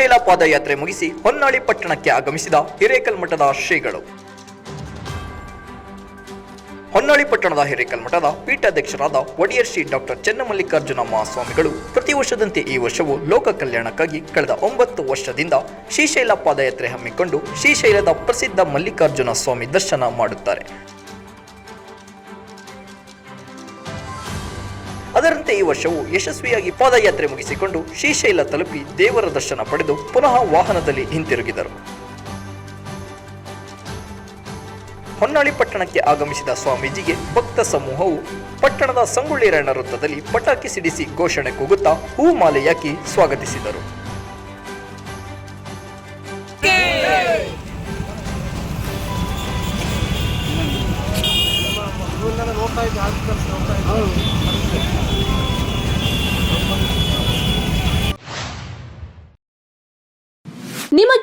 ಶ್ರೀಶೈಲ ಪಾದಯಾತ್ರೆ ಮುಗಿಸಿ ಹೊನ್ನಾಳಿ ಪಟ್ಟಣಕ್ಕೆ ಆಗಮಿಸಿದ ಹಿರೇಕಲ್ಮಠದ ಶ್ರೀಗಳು. ಹೊನ್ನಾಳಿ ಪಟ್ಟಣದ ಹಿರೇಕಲ್ಮಠದ ಪೀಠಾಧ್ಯಕ್ಷರಾದ ಒಡೆಯರ್ ಶ್ರೀ ಡಾಕ್ಟರ್ ಚೆನ್ನಮಲ್ಲಿಕಾರ್ಜುನ ಮಹಾಸ್ವಾಮಿಗಳು ಪ್ರತಿ ವರ್ಷದಂತೆ ಈ ವರ್ಷವೂ ಲೋಕ ಕಲ್ಯಾಣಕ್ಕಾಗಿ ಕಳೆದ ಒಂಬತ್ತು ವರ್ಷದಿಂದ ಶ್ರೀಶೈಲ ಪಾದಯಾತ್ರೆ ಹಮ್ಮಿಕೊಂಡು ಶ್ರೀಶೈಲದ ಪ್ರಸಿದ್ಧ ಮಲ್ಲಿಕಾರ್ಜುನ ಸ್ವಾಮಿ ದರ್ಶನ ಮಾಡುತ್ತಾರೆ. ಅದರಂತೆ ಈ ವರ್ಷವು ಯಶಸ್ವಿಯಾಗಿ ಪಾದಯಾತ್ರೆ ಮುಗಿಸಿಕೊಂಡು ಶ್ರೀಶೈಲ ತಲುಪಿ ದೇವರ ದರ್ಶನ ಪಡೆದು ಪುನಃ ವಾಹನದಲ್ಲಿ ಹಿಂತಿರುಗಿದರು. ಹೊನ್ನಾಳಿ ಪಟ್ಟಣಕ್ಕೆ ಆಗಮಿಸಿದ ಸ್ವಾಮೀಜಿಗೆ ಭಕ್ತ ಸಮೂಹವು ಪಟ್ಟಣದ ಸಂಗೊಳ್ಳಿ ರಣ್ಣ ವೃತ್ತದಲ್ಲಿ ಪಟಾಕಿ ಸಿಡಿಸಿ ಘೋಷಣೆ ಕೂಗುತ್ತಾ ಹೂ ಮಾಲೆಯಾಕಿ ಸ್ವಾಗತಿಸಿದರು.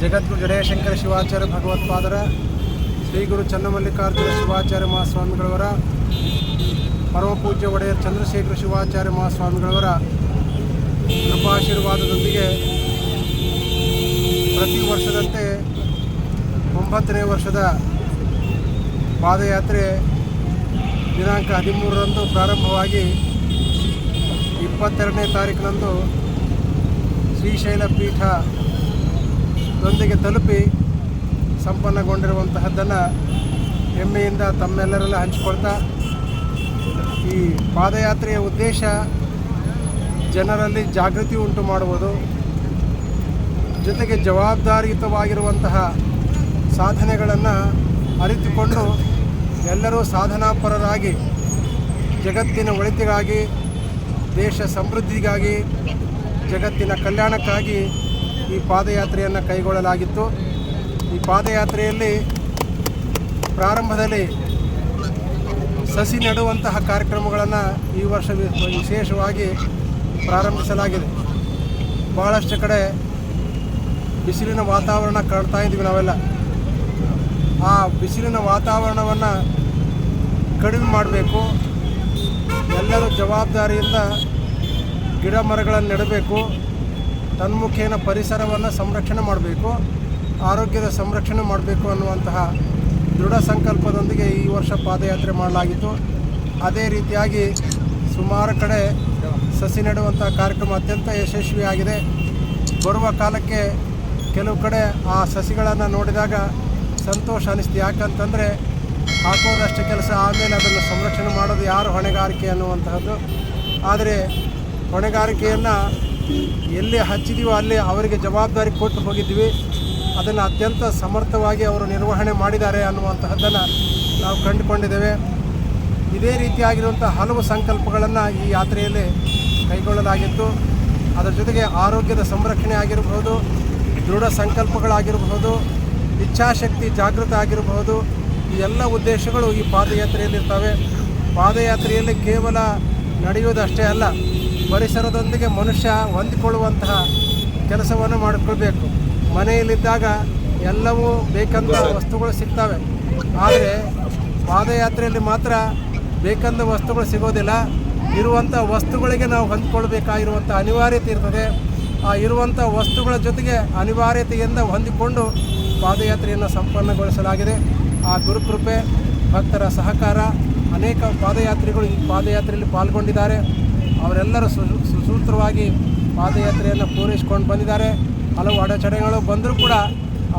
ಜಗದ್ಗುರು ಜಡಯಶಂಕರ ಶಿವಾಚಾರ್ಯ ಭಗವತ್ಪಾದರ ಶ್ರೀ ಗುರು ಚನ್ನಮಲ್ಲಿಕಾರ್ಜುನ ಶಿವಾಚಾರ್ಯ ಮಹಾಸ್ವಾಮಿಗಳವರ ಪರಮಪೂಜ್ಯ ಒಡೆಯರ್ ಚಂದ್ರಶೇಖರ ಶಿವಾಚಾರ್ಯ ಮಹಾಸ್ವಾಮಿಗಳವರ ಕೃಪಾಶೀರ್ವಾದದೊಂದಿಗೆ ಪ್ರತಿ ವರ್ಷದಂತೆ ಒಂಬತ್ತನೇ ವರ್ಷದ ಪಾದಯಾತ್ರೆ ದಿನಾಂಕ ಹದಿಮೂರರಂದು ಪ್ರಾರಂಭವಾಗಿ ಇಪ್ಪತ್ತೆರಡನೇ ತಾರೀಕಿನಂದು ಶ್ರೀಶೈಲ ಪೀಠದೊಂದಿಗೆ ತಲುಪಿ ಸಂಪನ್ನಗೊಂಡಿರುವಂತಹದ್ದನ್ನು ಹೆಮ್ಮೆಯಿಂದ ತಮ್ಮೆಲ್ಲರೆಲ್ಲ ಹಂಚಿಕೊಳ್ತಾ ಈ ಪಾದಯಾತ್ರೆಯ ಉದ್ದೇಶ ಜನರಲ್ಲಿ ಜಾಗೃತಿ ಉಂಟು ಮಾಡುವುದು, ಜೊತೆಗೆ ಜವಾಬ್ದಾರಿಯುತವಾಗಿರುವಂತಹ ಸಾಧನೆಗಳನ್ನು ಅರಿತುಕೊಂಡು ಎಲ್ಲರೂ ಸಾಧನಾಪರರಾಗಿ, ಜಗತ್ತಿನ ಒಳಿತಿಗಾಗಿ, ದೇಶ ಸಮೃದ್ಧಿಗಾಗಿ, ಜಗತ್ತಿನ ಕಲ್ಯಾಣಕ್ಕಾಗಿ ಈ ಪಾದಯಾತ್ರೆಯನ್ನು ಕೈಗೊಳ್ಳಲಾಗಿತ್ತು. ಈ ಪಾದಯಾತ್ರೆಯಲ್ಲಿ ಪ್ರಾರಂಭದಲ್ಲಿ ಸಸಿ ನೆಡುವಂತಹ ಕಾರ್ಯಕ್ರಮಗಳನ್ನು ಈ ವರ್ಷ ವಿಶೇಷವಾಗಿ ಪ್ರಾರಂಭಿಸಲಾಗಿದೆ. ಭಾಳಷ್ಟು ಕಡೆ ಬಿಸಿಲಿನ ವಾತಾವರಣ ಕಾಣ್ತಾ ಇದ್ದೀವಿ ನಾವೆಲ್ಲ. ಆ ಬಿಸಿಲಿನ ವಾತಾವರಣವನ್ನು ಕಡಿಮೆ ಮಾಡಬೇಕು. ಎಲ್ಲರೂ ಜವಾಬ್ದಾರಿಯಿಂದ ಗಿಡ ಮರಗಳನ್ನು ನೆಡಬೇಕು. ತನ್ಮುಖೇನ ಪರಿಸರವನ್ನು ಸಂರಕ್ಷಣೆ ಮಾಡಬೇಕು, ಆರೋಗ್ಯದ ಸಂರಕ್ಷಣೆ ಮಾಡಬೇಕು ಅನ್ನುವಂತಹ ದೃಢ ಸಂಕಲ್ಪದೊಂದಿಗೆ ಈ ವರ್ಷ ಪಾದಯಾತ್ರೆ ಮಾಡಲಾಗಿತ್ತು. ಅದೇ ರೀತಿಯಾಗಿ ಸುಮಾರು ಕಡೆ ಸಸಿ ನೆಡುವಂಥ ಕಾರ್ಯಕ್ರಮ ಅತ್ಯಂತ ಯಶಸ್ವಿಯಾಗಿದೆ. ಬರುವ ಕಾಲಕ್ಕೆ ಕೆಲವು ಕಡೆ ಆ ಸಸಿಗಳನ್ನು ನೋಡಿದಾಗ ಸಂತೋಷ ಅನಿಸ್ತು. ಯಾಕಂತಂದರೆ ಹಾಕೋದಷ್ಟು ಕೆಲಸ, ಆಮೇಲೆ ಅದನ್ನು ಸಂರಕ್ಷಣೆ ಮಾಡೋದು ಯಾರು ಹೊಣೆಗಾರಿಕೆ ಅನ್ನುವಂತಹದ್ದು. ಆದರೆ ಹೊಣೆಗಾರಿಕೆಯನ್ನು ಎಲ್ಲಿ ಹಚ್ಚಿದೀವೋ ಅಲ್ಲಿ ಅವರಿಗೆ ಜವಾಬ್ದಾರಿ ಕೊಟ್ಟು ಹೋಗಿದ್ವಿ. ಅದನ್ನು ಅತ್ಯಂತ ಸಮರ್ಥವಾಗಿ ಅವರು ನಿರ್ವಹಣೆ ಮಾಡಿದ್ದಾರೆ ಅನ್ನುವಂತಹದ್ದನ್ನು ನಾವು ಕಂಡುಕೊಂಡಿದ್ದೇವೆ. ಇದೇ ರೀತಿಯಾಗಿರುವಂಥ ಹಲವು ಸಂಕಲ್ಪಗಳನ್ನು ಈ ಯಾತ್ರೆಯಲ್ಲಿ ಕೈಗೊಳ್ಳಲಾಗಿತ್ತು. ಅದರ ಜೊತೆಗೆ ಆರೋಗ್ಯದ ಸಂರಕ್ಷಣೆ ಆಗಿರಬಹುದು, ದೃಢ ಸಂಕಲ್ಪಗಳಾಗಿರಬಹುದು, ಇಚ್ಛಾಶಕ್ತಿ ಜಾಗೃತ ಆಗಿರಬಹುದು. ಈ ಎಲ್ಲ ಉದ್ದೇಶಗಳು ಈ ಪಾದಯಾತ್ರೆಯಲ್ಲಿರ್ತವೆ. ಪಾದಯಾತ್ರೆಯಲ್ಲಿ ಕೇವಲ ನಡೆಯುವುದಷ್ಟೇ ಅಲ್ಲ ಪರಿಸರದೊಂದಿಗೆ ಮನುಷ್ಯ ಹೊಂದಿಕೊಳ್ಳುವಂತಹ ಕೆಲಸವನ್ನು ಮಾಡಿಕೊಳ್ಬೇಕು. ಮನೆಯಲ್ಲಿದ್ದಾಗ ಎಲ್ಲವೂ ಬೇಕಂತ ವಸ್ತುಗಳು ಸಿಗ್ತವೆ. ಆದರೆ ಪಾದಯಾತ್ರೆಯಲ್ಲಿ ಮಾತ್ರ ಬೇಕಂದ ವಸ್ತುಗಳು ಸಿಗೋದಿಲ್ಲ. ಇರುವಂಥ ವಸ್ತುಗಳಿಗೆ ನಾವು ಹೊಂದಿಕೊಳ್ಬೇಕಾಗಿರುವಂಥ ಅನಿವಾರ್ಯತೆ ಇರ್ತದೆ. ಆ ಇರುವಂಥ ವಸ್ತುಗಳ ಜೊತೆಗೆ ಅನಿವಾರ್ಯತೆಯಿಂದ ಹೊಂದಿಕೊಂಡು ಪಾದಯಾತ್ರೆಯನ್ನು ಸಂಪನ್ನಗೊಳಿಸಲಾಗಿದೆ. ಆ ಗುರುಕೃಪೆ, ಭಕ್ತರ ಸಹಕಾರ, ಅನೇಕ ಪಾದಯಾತ್ರಿಗಳು ಈ ಪಾದಯಾತ್ರೆಯಲ್ಲಿ ಪಾಲ್ಗೊಂಡಿದ್ದಾರೆ. ಅವರೆಲ್ಲರೂ ಸು, ಸುಸೂತ್ರವಾಗಿ ಪಾದಯಾತ್ರೆಯನ್ನು ಪೂರೈಸ್ಕೊಂಡು ಬಂದಿದ್ದಾರೆ. ಹಲವು ಅಡಚಣೆಗಳು ಬಂದರೂ ಕೂಡ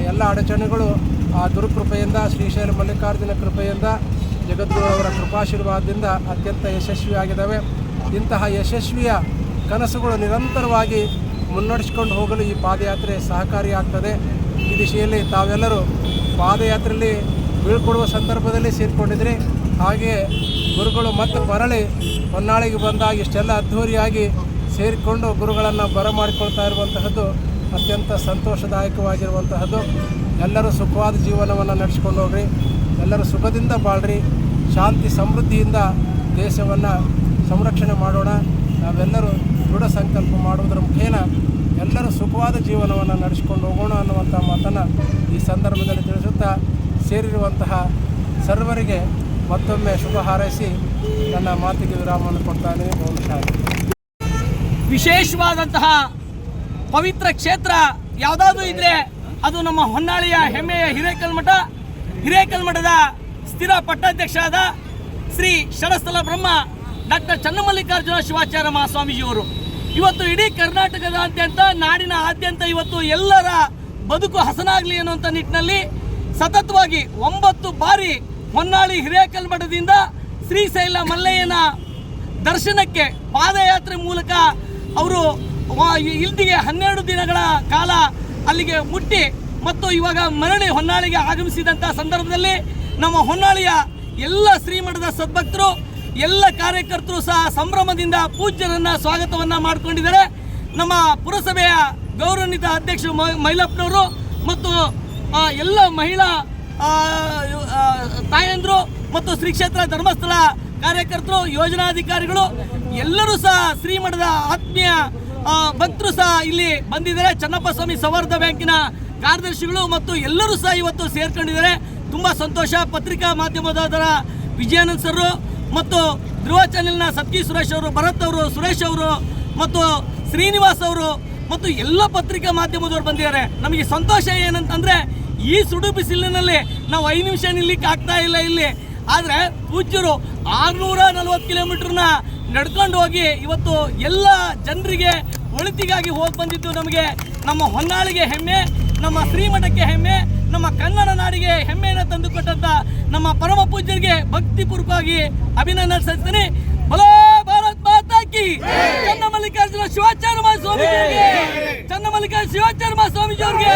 ಎಲ್ಲ ಅಡಚಣೆಗಳು, ಆ, ದುರ್ಕೃಪೆಯಿಂದ ಶ್ರೀಶೈಲ ಮಲ್ಲಿಕಾರ್ಜುನ ಕೃಪೆಯಿಂದ, ಜಗದ್ಗುರು ಅವರ ಕೃಪಾಶೀರ್ವಾದದಿಂದ ಅತ್ಯಂತ ಯಶಸ್ವಿಯಾಗಿದ್ದಾವೆ. ಇಂತಹ ಯಶಸ್ವಿಯ ಕನಸುಗಳು ನಿರಂತರವಾಗಿ ಮುನ್ನಡೆಸಿಕೊಂಡು ಹೋಗಲು ಈ ಪಾದಯಾತ್ರೆ ಸಹಕಾರಿಯಾಗ್ತದೆ. ಈ ದಿಶೆಯಲ್ಲಿ ತಾವೆಲ್ಲರೂ ಪಾದಯಾತ್ರೆಯಲ್ಲಿ ಬೀಳ್ಕೊಡುವ ಸಂದರ್ಭದಲ್ಲಿ ಸೇರಿಕೊಂಡಿದ್ರಿ ಹಾಗೆಯೇ ಗುರುಗಳು ಮತ್ತೆ ಮರಳಿ ಹೊನ್ನಾಳಿಗೆ ಬಂದಾಗ ಇಷ್ಟೆಲ್ಲ ಅದ್ಧೂರಿಯಾಗಿ ಸೇರಿಕೊಂಡು ಗುರುಗಳನ್ನು ಬರಮಾಡಿಕೊಳ್ತಾ ಇರುವಂತಹದ್ದು ಅತ್ಯಂತ ಸಂತೋಷದಾಯಕವಾಗಿರುವಂತಹದ್ದು. ಎಲ್ಲರೂ ಸುಖವಾದ ಜೀವನವನ್ನು ನಡೆಸ್ಕೊಂಡು ಹೋಗ್ರಿ. ಎಲ್ಲರೂ ಸುಖದಿಂದ ಬಾಳ್ರಿ. ಶಾಂತಿ, ಸಮೃದ್ಧಿಯಿಂದ ದೇಶವನ್ನು ಸಂರಕ್ಷಣೆ ಮಾಡೋಣ. ನಾವೆಲ್ಲರೂ ದೃಢ ಸಂಕಲ್ಪ ಮಾಡುವುದರ ಮುಖೇನ ಎಲ್ಲರೂ ಸುಖವಾದ ಜೀವನವನ್ನು ನಡೆಸ್ಕೊಂಡು ಹೋಗೋಣ ಅನ್ನುವಂಥ ಮಾತನ್ನು ಈ ಸಂದರ್ಭದಲ್ಲಿ ತಿಳಿಸುತ್ತಾ ಸೇರಿರುವಂತಹ ಸರ್ವರಿಗೆ ಮತ್ತೊಮ್ಮೆ ಶುಭ ಹಾರೈಸಿ ನನ್ನ ಮಾತಿಗೆ ವಿರಾಮವನ್ನು ಕೊಡ್ತಾನೆ ಬಹುಶಃ ವಿಶೇಷವಾದಂತಹ ಪವಿತ್ರ ಕ್ಷೇತ್ರ ಯಾವುದಾದ್ರೂ ಇದ್ರೆ ಅದು ನಮ್ಮ ಹೊನ್ನಾಳಿಯ ಹೆಮ್ಮೆಯ ಹಿರೇಕಲ್ಮಠ ಹಿರೇಕಲ್ಮಠದ ಸ್ಥಿರ ಪಟ್ಟಾಧ್ಯಕ್ಷರಾದ ಶ್ರೀ ಶರಸ್ಥಲ ಬ್ರಹ್ಮ ಡಾಕ್ಟರ್ ಚನ್ನಮಲ್ಲಿಕಾರ್ಜುನ ಶಿವಾಚಾರ್ಯ ಮಹಾಸ್ವಾಮೀಜಿಯವರು. ಇವತ್ತು ಇಡೀ ಕರ್ನಾಟಕದಾದ್ಯಂತ ನಾಡಿನ ಆದ್ಯಂತ ಇವತ್ತು ಎಲ್ಲರ ಬದುಕು ಹಸನಾಗಲಿ ಅನ್ನುವಂಥ ನಿಟ್ಟಿನಲ್ಲಿ ಸತತವಾಗಿ ಒಂಬತ್ತು ಬಾರಿ ಹೊನ್ನಾಳಿ ಹಿರೇಕಲ್ಮಠದಿಂದ ಶ್ರೀಶೈಲ ಮಲ್ಲಯ್ಯನ ದರ್ಶನಕ್ಕೆ ಪಾದಯಾತ್ರೆ ಮೂಲಕ ಅವರು ಇಲ್ಲಿಗೆ ಹನ್ನೆರಡು ದಿನಗಳ ಕಾಲ ಅಲ್ಲಿಗೆ ಮುಟ್ಟಿ ಮತ್ತು ಇವಾಗ ಮರಳಿ ಹೊನ್ನಾಳಿಗೆ ಆಗಮಿಸಿದಂಥ ಸಂದರ್ಭದಲ್ಲಿ ನಮ್ಮ ಹೊನ್ನಾಳಿಯ ಎಲ್ಲ ಶ್ರೀಮಠದ ಸದ್ಭಕ್ತರು, ಎಲ್ಲ ಕಾರ್ಯಕರ್ತರು ಸಹ ಸಂಭ್ರಮದಿಂದ ಪೂಜ್ಯರನ್ನ ಸ್ವಾಗತವನ್ನ ಮಾಡಿಕೊಂಡಿದ್ದಾರೆ. ನಮ್ಮ ಪುರಸಭೆಯ ಗೌರವಾನ್ವಿತ ಅಧ್ಯಕ್ಷ ಮೈಲಪ್ಪನವರು ಮತ್ತು ಎಲ್ಲ ಮಹಿಳಾ ಮತ್ತು ಶ್ರೀ ಕ್ಷೇತ್ರ ಧರ್ಮಸ್ಥಳ ಕಾರ್ಯಕರ್ತರು, ಯೋಜನಾಧಿಕಾರಿಗಳು, ಎಲ್ಲರೂ ಸಹ ಶ್ರೀಮಠದ ಆತ್ಮೀಯ ಭಕ್ತರು ಸಹ ಇಲ್ಲಿ ಬಂದಿದ್ದಾರೆ. ಚನ್ನಪ್ಪ ಸ್ವಾಮಿ ಸೌಹಾರ್ದ ಬ್ಯಾಂಕಿನ ಕಾರ್ಯದರ್ಶಿಗಳು ಮತ್ತು ಎಲ್ಲರೂ ಸಹ ಇವತ್ತು ಸೇರ್ಕೊಂಡಿದ್ದಾರೆ. ತುಂಬ ಸಂತೋಷ. ಪತ್ರಿಕಾ ಮಾಧ್ಯಮದಾದರ ವಿಜಯಾನಂದ್ ಸರ್ ಮತ್ತು ಧ್ರುವ ಚಾನೆಲ್ನ ಸತ್ಕಿ ಸುರೇಶ್ ಅವರು, ಭರತ್ ಅವರು, ಸುರೇಶ್ ಅವರು ಮತ್ತು ಶ್ರೀನಿವಾಸ್ ಅವರು ಮತ್ತು ಎಲ್ಲ ಪತ್ರಿಕಾ ಮಾಧ್ಯಮದವರು ಬಂದಿದ್ದಾರೆ. ನಮಗೆ ಸಂತೋಷ ಏನಂತಂದರೆ ಈ ಸುಡು ಬಿಸಿಲಿನಲ್ಲಿ ನಾವು ಐದು ನಿಮಿಷ ನಿಲ್ಲಿಕ್ಕೆ ಆಗ್ತಾ ಇಲ್ಲ ಇಲ್ಲಿ. ಆದರೆ ಪೂಜ್ಯರು ಆರುನೂರ ನಲವತ್ತು ಕಿಲೋಮೀಟ್ರನ್ನ ನಡ್ಕೊಂಡು ಹೋಗಿ ಇವತ್ತು ಎಲ್ಲ ಜನರಿಗೆ ಒಳಿತಿಗಾಗಿ ಹೋಗಿ ಬಂದಿದ್ದು ನಮಗೆ ನಮ್ಮ ಹೊನ್ನಾಳಿಗೆ ಹೆಮ್ಮೆ ನಮ್ಮ ಶ್ರೀಮಠಕ್ಕೆ ಹೆಮ್ಮೆ ನಮ್ಮ ಕನ್ನಡ ನಾಡಿಗೆ ಹೆಮ್ಮೆಯನ್ನು ತಂದುಕೊಟ್ಟಂತ ನಮ್ಮ ಪರಮ ಪೂಜ್ಯರಿಗೆ ಭಕ್ತಿಪೂರ್ವಕವಾಗಿ ಅಭಿನಂದನೆ ಸಲ್ಲಿಸ್ತೀನಿ. ಬಲೋ ಭಾರತ್ ಮಾತಾಕಿ ಕಿ ಚನ್ನ ಮಲ್ಲಿಕಾರ್ಜುನ ಶಿವಾಚಾರ್ಯ ಸ್ವಾಮೀಜಿ ಚನ್ನಮಲ್ಲಿಕಾರ್ಜುನ ಶಿವಾಚಾರ್ಯ ಸ್ವಾಮೀಜಿ ಅವರಿಗೆ